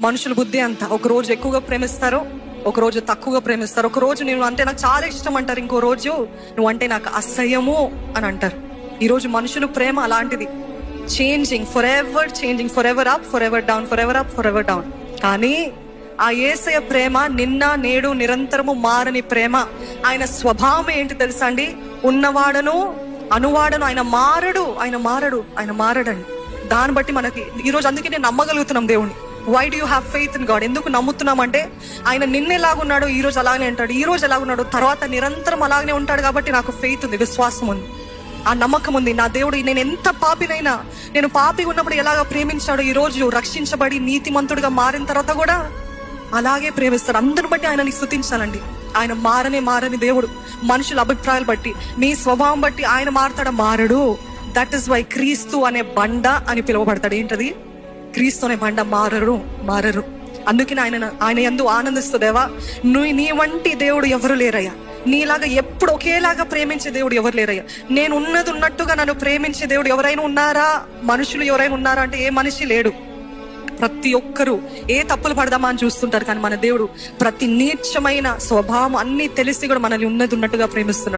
మనుషుల బుద్ధి అంత. ఒక రోజు ఎక్కువగా ప్రేమిస్తారు ఒక రోజు తక్కువగా ప్రేమిస్తారు. ఒక రోజు నేను అంటే నాకు చాలా ఇష్టం అంటారు. ఇంకో రోజు నువ్వు అంటే నాకు అసహ్యము అని అంటారు. ఈరోజు మనుషులు ప్రేమ అలాంటిది. Changing for ever changing for ever up for ever down for ever up for ever down కానీ ఆ ఏసయ ప్రేమ నిన్న నేడు నిరంతరము మారని ప్రేమ. ఆయన స్వభావం ఏంటి తెలుసా అండి? ఉన్నవాడను అనువాడను ఆయన మారడు ఆయన మారడు ఆయన మారడండి. దాన్ని బట్టి మనకి ఈరోజు అందుకే నేను నమ్మగలుగుతున్నాం దేవుని why do have faith in God ఎందుకు నమ్ముతున్నామంటే ఆయన నిన్న ఎలాగున్నాడో ఈ రోజు అలాగే ఉంటాడు ఈ రోజు ఎలాగున్నాడు తర్వాత నిరంతరం అలాగనే ఉంటాడు కాబట్టి నాకు ఫెయిత్ ఉంది విశ్వాసం ఉంది. ఆ నమ్మకం ఉంది నా దేవుడు నేను ఎంత పాపినైనా నేను పాపి ఉన్నప్పుడు ఎలాగ ప్రేమించాడు ఈ రోజు రక్షించబడి నీతిమంతుడిగా మారిన తర్వాత కూడా అలాగే ప్రేమిస్తారు అందరిని బట్టి ఆయనని స్థుతించాలండి. ఆయన మారనే మారని దేవుడు మనుషుల అభిప్రాయాలు బట్టి మీ స్వభావం బట్టి ఆయన మారతాడా? మారడు. దట్ ఇస్ వై క్రీస్తు అనే బండ అని పిలువబడతాడు. ఏంటది? క్రీస్తునే బండ మారరు మారరు. అందుకని ఆయన ఆయన ఎందు ఆనందిస్తుందేవా నువ్వు నీ వంటి దేవుడు ఎవరు లేరయ్యా? నీలాగా ఎప్పుడు ఒకేలాగా ప్రేమించే దేవుడు ఎవరు లేరయ్యా? నేను ఉన్నది ఉన్నట్టుగా నన్ను ప్రేమించే దేవుడు ఎవరైనా ఉన్నారా? మనుషులు ఎవరైనా ఉన్నారా అంటే ఏ మనిషి లేడు. ప్రతి ఒక్కరూ ఏ తప్పులు పడదామా అని చూస్తుంటారు కానీ మన దేవుడు ప్రతి నీచమైన స్వభావం అన్ని తెలిసి కూడా మనల్ని ఉన్నది ఉన్నట్టుగా ప్రేమిస్తున్నాడు.